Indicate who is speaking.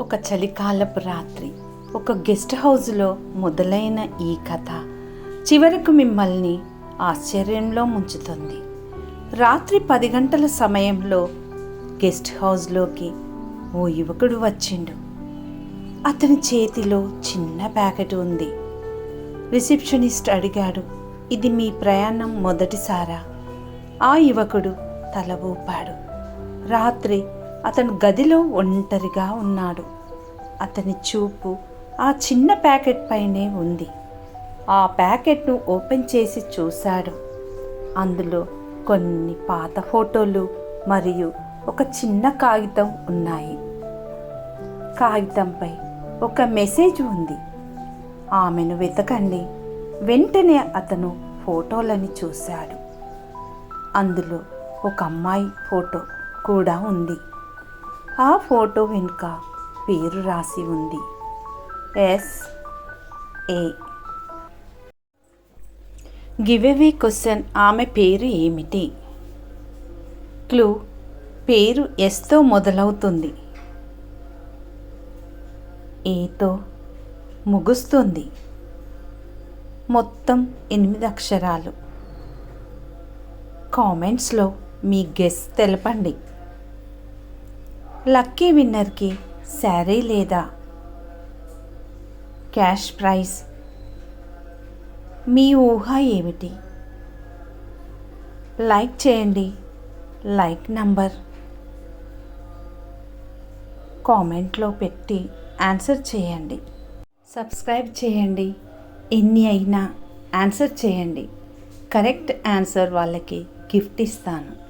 Speaker 1: ఒక చలికాలపు రాత్రి ఒక గెస్ట్ హౌస్లో మొదలైన ఈ కథ చివరకు మిమ్మల్ని ఆశ్చర్యంలో ముంచుతుంది. రాత్రి పది గంటల సమయంలో గెస్ట్ హౌస్లోకి ఓ యువకుడు వచ్చిండు. అతని చేతిలో చిన్న ప్యాకెట్ ఉంది. రిసెప్షనిస్ట్ అడిగాడు ఇది మీ ప్రయాణం మొదటిసారా? ఆ యువకుడు తల ఊపాడు. రాత్రి అతను గదిలో ఒంటరిగా ఉన్నాడు. అతని చూపు ఆ చిన్న ప్యాకెట్ పైనే ఉంది. ఆ ప్యాకెట్ను ఓపెన్ చేసి చూశాడు. అందులో కొన్ని పాత ఫోటోలు మరియు ఒక చిన్న కాగితం ఉన్నాయి. కాగితంపై ఒక మెసేజ్ ఉంది. ఆమెను వెతకండి. వెంటనే అతను ఫోటోలని చూశాడు. అందులో ఒక అమ్మాయి ఫోటో కూడా ఉంది. ఆ ఫోటో వెనుక పేరు రాసి ఉంది. ఎస్. ఏ. గివెవే క్వశ్చన్ ఆమె పేరు ఏమిటి? క్లూ పేరు ఎస్తో మొదలవుతుంది. ఏతో ముగుస్తుంది. మొత్తం ఎనిమిది అక్షరాలు. కామెంట్స్లో మీ గెస్ తెలపండి. లక్కీ విన్నర్కి శారీ లేదా? క్యాష్ ప్రైజ్ మీ ఊహ ఏమిటి? లైక్ చేయండి. Like number. కామెంట్లో పెట్టి ఆన్సర్ చేయండి. సబ్స్క్రైబ్ చేయండి. ఎన్ని అయినా ఆన్సర్ చేయండి. కరెక్ట్ ఆన్సర్ వాళ్ళకి గిఫ్ట్ ఇస్తాను.